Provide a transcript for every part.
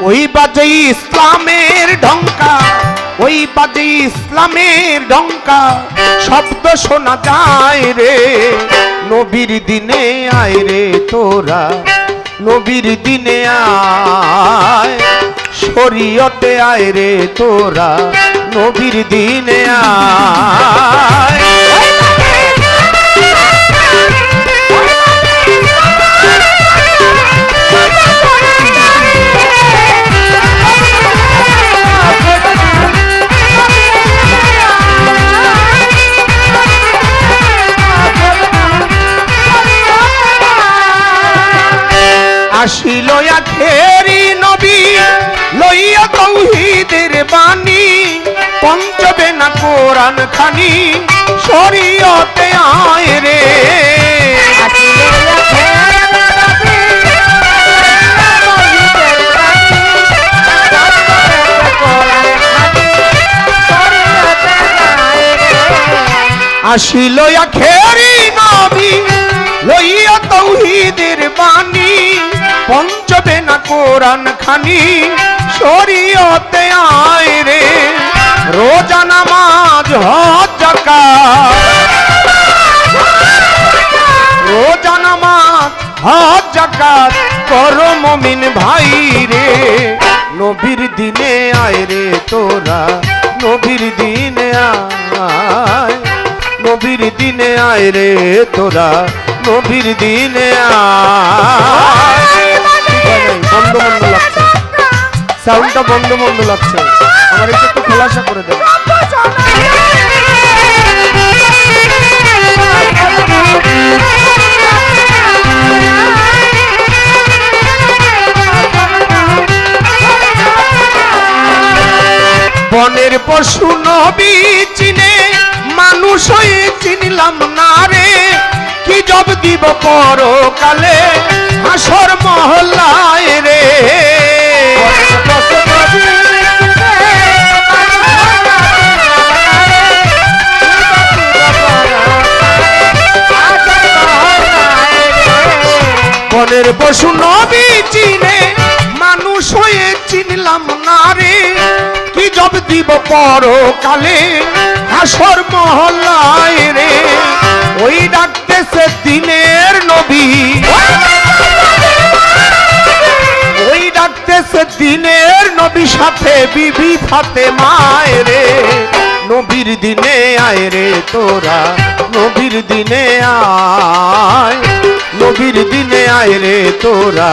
ওই বাজে ইসলামের ঢঙ্কা ওই বাজে ইসলামের ঢঙ্কা শব্দ শোনা যায় রে, নবীর দিনে আয় রে তোরা। নবীর দিনে আয়, শরীয়তে আয় রে তোরা। নবীর দিনে আয়। আসিল আখেরি নবী, লইয়া তৌহিদের বাণী, পঞ্চবে না কোরআন খানি, শরীয়তে আয় রে। আসিল আখেরি নবী, লইয়া তৌহিদের বাণী পঞ্চবে না কোরআন খানি শরীয়তে আয় রে। রোজা নামাজ, হজ রোজা নামাজ, হজ জাকাত করো মমিন ভাই রে। নবীর দিনে আয় রে তোরা, নবীর দিনে আয়। নবীর দিনে আয় রে তোরা, নবীর দিনে আয়। বন্ধ বন্ধ লাগছে সাউন্ডটা বন্ধ বন্ধ লাগছে আমার একটু একটু খোলাসা করে দেবে বনের পশু নবী চিনে, মানুষ হয়ে চিনলাম না রে। কি জব দিব পরকালে? হাসর মহল্লায় রে বনের পশু নবী চিনে মানুষ হয়ে চিনলাম না রে। কি জব দিব পরকালে হাসর মহল্লায় রে? ওই ডাকতেছে দিনের নবী। ডাকতেছে দিনের নবী সাথে, বিবি ফাতে মায় রে। নবীর দিনে আয় রে তোরা, নবীর দিনে আয়। নবীর দিনে আয় রে তোরা,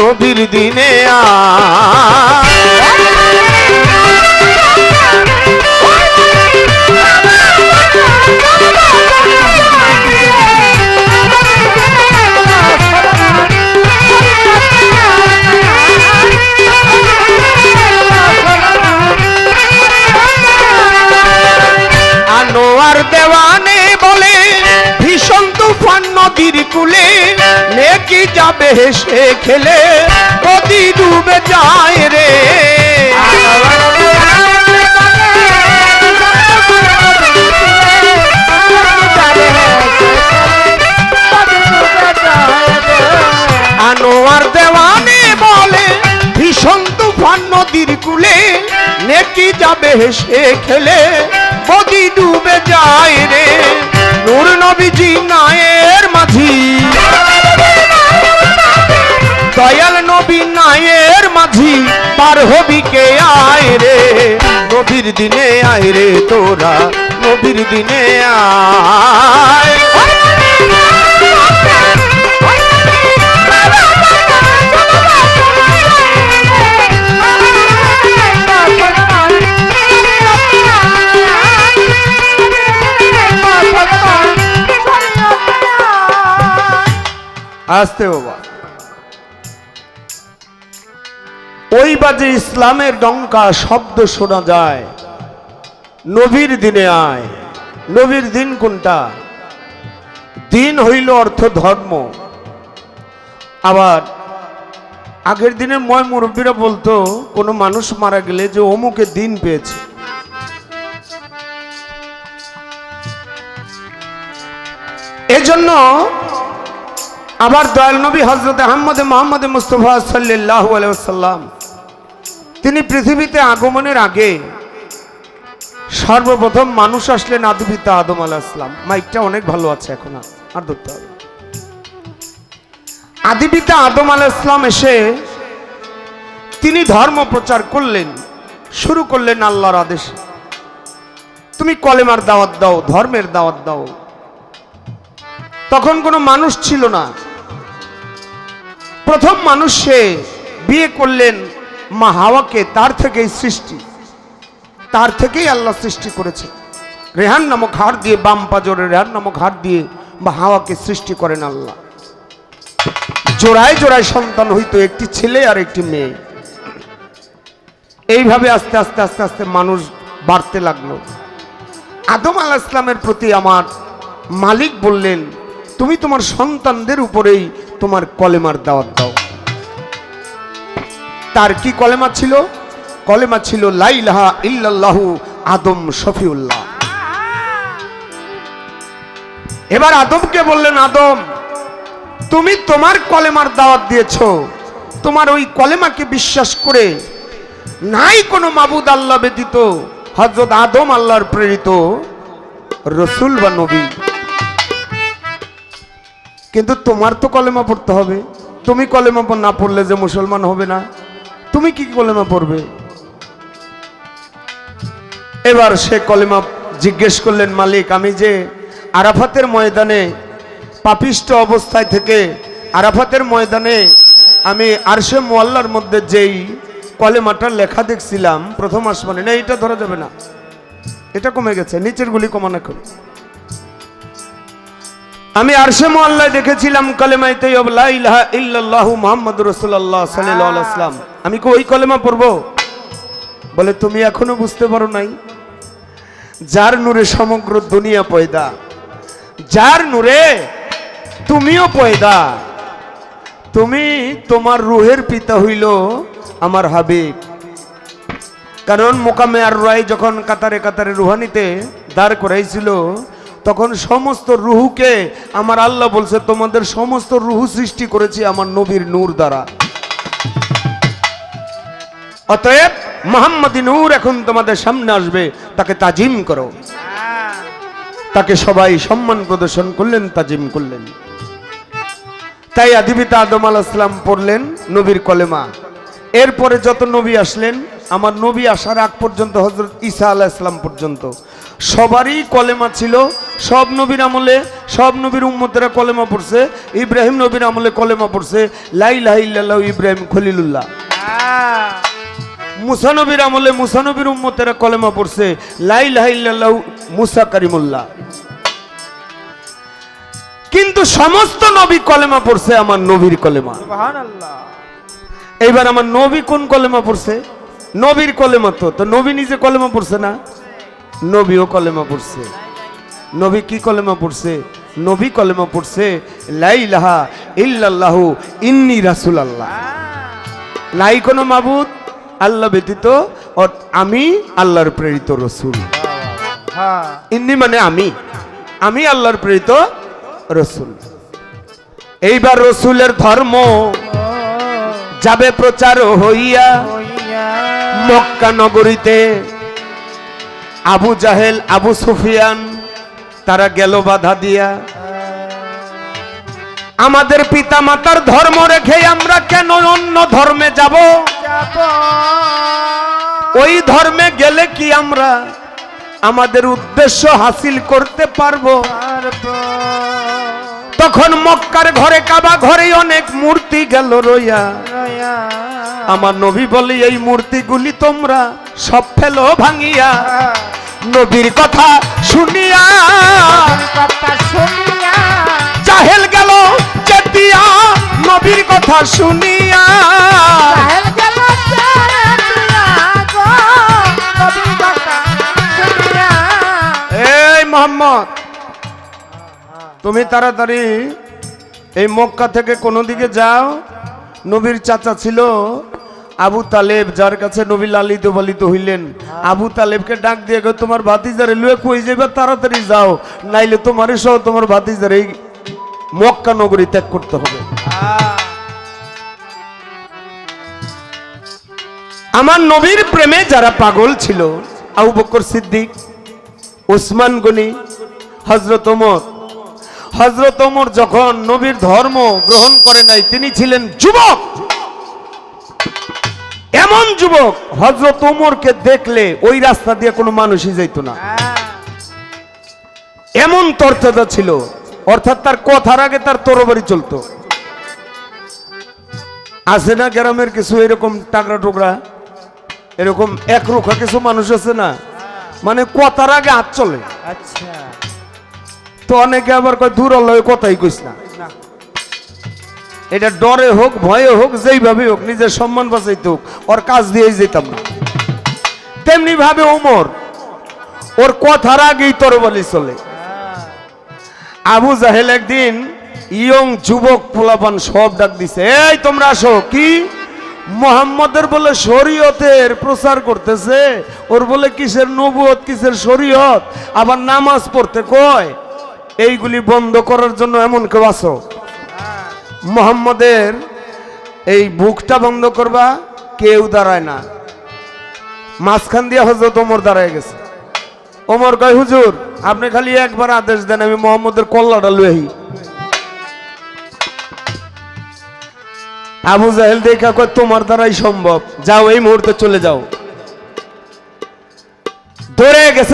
নবীর দিনে আয়। আনোয়ার দেওয়ানে বলে, ভীষণ তুফান নদীর কুলে নেকি যাবে হেসে খেলে নদী ডুবে যায় রে। আনোয়ার দেওয়ানে বলে, ভীষণ তুফান নদীর কুলে নেকি যাবে হেসে খেলে ডুবে যায় রে। নূর নবীজি নায়ের মাঝি। দয়াল নবী নায়ের মাঝি। পার হবি কে আয় রে? নবীর দিনে আয় রে তোরা, নবীর দিনে আয়। আসতে বাবা। ওই বাজে ইসলামের ডঙ্কা শব্দ শোনা যায়। নবীর দিনে আয়। নবীর দিন কোনটা? দিন হইল অর্থ ধর্ম। আবার আগের দিনে ময় মুরব্বীরা বলতো, কোনো মানুষ মারা গেলে যে অমুকে দিন পেয়েছে। এজন্য আবার দয়াল নবী হজরত আহমদ মোহাম্মদ মুস্তফা সাল্লাহ আলাইসাল্লাম তিনি পৃথিবীতে আগমনের আগে সর্বপ্রথম মানুষ আসলেন আদিপিতা আদম আলাহ মাইকটা অনেক ভালো আছে এখন, আর ধরতে হবে। আদিপিতা আদম আলাহ এসে তিনি ধর্ম প্রচার করলেন, শুরু করলেন আল্লাহর আদেশে। তুমি কলেমার দাওয়াত দাও, ধর্মের দাওয়াত দাও। তখন কোনো মানুষ ছিল না। প্রথম মানুষ বিয়ে করলেন মা হাওয়াকে, তার থেকেই সৃষ্টি। তার থেকেই আল্লাহ সৃষ্টি করেছে। রেহান নামক হার দিয়ে, বাম পাজরে রেহান নামক হার দিয়ে বা হাওয়াকে সৃষ্টি করেন আল্লাহ। জোড়ায় জোড়ায় সন্তান হইতো, একটি ছেলে আর একটি মেয়ে। এইভাবে আস্তে আস্তে আস্তে আস্তে মানুষ বাড়তে লাগল। আদম আলাহ ইসলামের প্রতি আমার মালিক বললেন, তুমি তোমার সন্তানদের উপরেই তোমার কলেমার দাওয়াত দাও। তার কি কলেমা ছিল? কলেমা ছিল লাইলাহা ইল্লাল্লাহু আদম শফিউল্লাহ। এবার আদমকে বললেন, আদম, তুমি তোমার কলেমার দাওয়াত দিয়েছ। তোমার ওই কলেমাকে বিশ্বাস করে নাই কোনো মাবুদ আল্লাহ ব্যতীত হজরত আদম আল্লাহর প্রেরিত রসুল বা নবী। কিন্তু তোমার তো কলেমা পড়তে হবে। তুমি কলেমা না পড়লে যে মুসলমান হবে না। তুমি কি কলেমা পড়বে? এবার সে কলেমা জিজ্ঞেস করলেন, মালিক, আমি যে আরাফাতের ময়দানে পাপিষ্ট অবস্থায় থেকে আরাফাতের ময়দানে আমি আরশে মোয়াল্লার মধ্যে যেই কলেমাটা লেখা দেখছিলাম, প্রথম আসমানে, না, এটা ধরা যাবে না। এটা কমে গেছে, নিচের গুলি কমান এখন। আমি আরশে মোয়াল্লায় দেখেছিলাম কলেমাই তৈয়ব লা ইলাহা ইল্লাল্লাহু মুহাম্মাদুর রাসূলুল্লাহ সাল্লাল্লাহু আলাইহি ওয়াসাল্লাম। আমি কি ওই কলেমা পড়ব? বলে, তুমি এখনও বুঝতে পারো নাই। যার নূরে সমগ্র দুনিয়া পয়দা, যার নূরে তুমিও পয়দা, তুমি তোমার রুহের পিতা হইল আমার হাবিব। কারণ মোকামে আর রায় যখন কাতারে কাতারে রুহানিতে দাঁড় করাইছিল তখন সমস্ত রুহুকে আমার আল্লাহ বলছে, তোমাদের সমস্ত রুহু সৃষ্টি করেছি আমার নবীর নূর দ্বারা। অতএব মোহাম্মদী নূর এখন তোমাদের সামনে আসবে, তাকে তাজিম করো। তাকে সবাই সম্মান প্রদর্শন করলেন, তাজিম করলেন। তাই আদিবিতা আদম আলাহিসাম পড়লেন নবীর কলেমা। এরপরে যত নবী আসলেন, আমার নবী আসার আগ পর্যন্ত হজরত ঈসা আলাহ ইসলাম পর্যন্ত। সবারই কলেমা ছিল সব নবীর আমলে সব নবীর উম্মতেরা কলেমা পড়ছে ইব্রাহিম নবীর আমলে কলেমা পড়ছে লাইলাহ ইল্লাল্লাহু ইব্রাহিম খলিলুল্লাহ। মুসানবীর আমলে মুসানবীর উম্মতেরা কলেমা পড়ছে লাইলাহ ইল্লাল্লাহু মুসা কারিমুল্লাহ। কিন্তু সমস্ত নবী কলেমা পড়ছে আমার নবীর কলেমা। এইবার আমার নবী কোন কলেমা পড়ছে? নবীর কলেমা তো তো নবী নিজে কলেমা পড়ছে না? নবীও কলেমা পড়ছে। নবী কি কলেমা পড়ছে? নবী কলেমা পড়ছে লাইলাহা ইল্লাল্লাহু ইন্নি রাসুল আল্লাহ নাই কোনো মাবুদ? আল্লাহ ব্যতীত আমি আল্লাহর প্রেরিত রসুল। ইন্নি মানে আমি। আমি আল্লাহর প্রেরিত রসুল। এইবার রসুলের ধর্ম যাবে প্রচার হইয়া। মক্কা নগরীতে আবু জাহেল আবু সুফিয়ান তারা গেল বাধা দিয়া। আমাদের পিতা মাতার ধর্ম রেখে আমরা কেন অন্য ধর্মে যাব? ওই ধর্মে গেলে কি আমরা আমাদের উদ্দেশ্য হাসিল করতে পারব? তখন মক্কার ঘরে, কাবা ঘরে অনেক মূর্তি গেল রইয়া। আমার নবী বলে, এই মূর্তিগুলি তোমরা সব ফেলো ভাঙিয়া। নবীর কথা শুনিয়া জাহেল গেল চেতিয়া নবীর কথা শুনিয়া। এই মোহাম্মদ তুমি তাড়াতাড়ি এই মক্কা থেকে কোনো দিকে যাও। নবীর চাচা ছিল আবু তালেব যার কাছে নবী লালিত পালিত হইলেন। আবু তালেবকে ডাক দিয়ে গো, তোমার ভাতিজারে লুয়ে কই যাবে তাড়াতাড়ি যাও নাইলে তোমার সহ তোমার ভাতিজার মক্কা নগরী ত্যাগ করতে হবে। আমার নবীর প্রেমে যারা পাগল ছিল আবু বকর সিদ্দিক ওসমান গনি হজরত ওমর হজরত ওমর যখন নবীর ধর্ম গ্রহণ করে নাই তিনি ছিলেন যুবক। এমন যুবক হজরত ওমরকে দেখলে ওই রাস্তা দিয়ে কোনো মানুষই যাইত না? এমন তর্তদা ছিল অর্থাৎ তার কথার আগে তার তরবারি চলতো। আছে না গ্রামের কিছু এরকম টাকরা টুকরা এরকম একরোখা কিছু মানুষ আছে না? মানে কথার আগে হাত চলে। আচ্ছা। তো অনেকে আবার কয় দূর আল্লাহ কথাই কইস না। এটা ডরে হোক, ভয়ে হোক, যেইভাবে হোক, নিজের সম্মান বাঁচাইতে হোক, ওর কাজ দিয়েই যেতাম না। তেমনি ভাবে ওমর, ওর কথার আগেই তরবালি চলে। আবু জাহেল একদিন ইয়ং যুবক পোলাপান সব ডাক দিছে, এই, তোমরা আসো। কি? মোহাম্মদের বলে, শরীয়তের প্রচার করতেছে। ওর বলে, কিসের নবুয়ত, কিসের শরীয়ত? আবার নামাজ পড়তে কয়, এইগুলি বন্ধ করার জন্য এমন কেউ আসো মোহাম্মদের এই বুকটা বন্ধ করবা, কেউ দাঁড়ায় না। মাঝখান দিয়ে হজরত ওমর দাঁড়ায় গেছে। ওমর কয়, হুজুর, আপনি খালি একবার আদেশ দেন, আমি মোহাম্মদের কল্লাটা লুই আবু জাহেল দেখা কয়, তোমার দ্বারাই সম্ভব। যাও, এই মুহূর্তে চলে যাও। ধরে গেছে